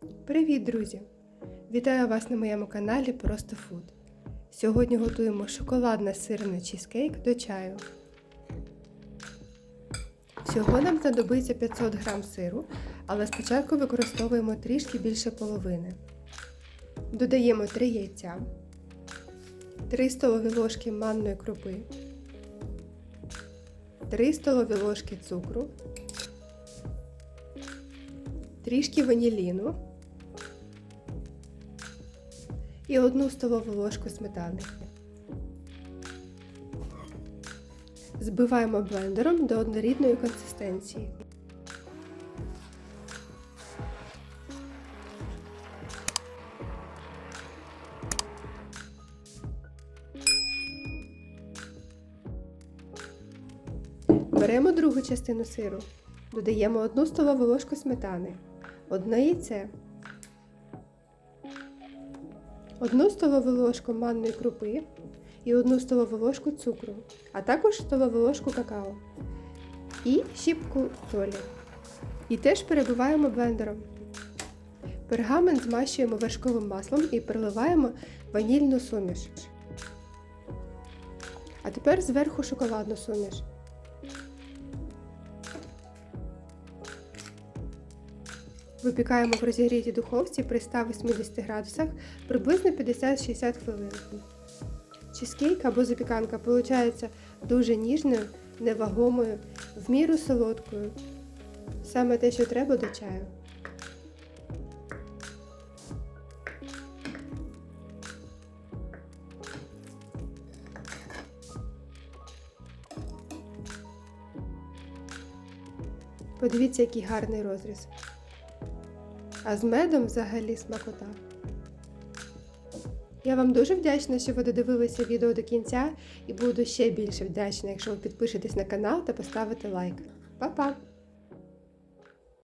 Привіт, друзі! Вітаю вас на моєму каналі Просто Фуд. Сьогодні готуємо шоколадно сирний чізкейк до чаю. Всього нам знадобиться 500 г сиру, але спочатку використовуємо трішки більше половини. Додаємо 3 яйця, 3 столові ложки манної крупи, 3 столові ложки цукру, трішки ваніліну і 1 столову ложку сметани. Збиваємо блендером до однорідної консистенції. Беремо другу частину сиру, додаємо 1 столову ложку сметани, одне яйце, 1 столову ложку манної крупи і 1 столову ложку цукру, а також столову ложку какао і щіпку солі. І теж перебиваємо блендером. Пергамент змащуємо вершковим маслом і переливаємо ванільну суміш. А тепер зверху шоколадну суміш. Випікаємо в розігрітій духовці при 180 градусах приблизно 50-60 хвилин. Чизкейк або запіканка виходить дуже ніжною, невагомою, в міру солодкою. Саме те, що треба до чаю. Подивіться, який гарний розріз. А з медом взагалі смакота. Я вам дуже вдячна, що ви додивилися відео до кінця, і буду ще більше вдячна, якщо ви підпишетесь на канал та поставите лайк. Па-па!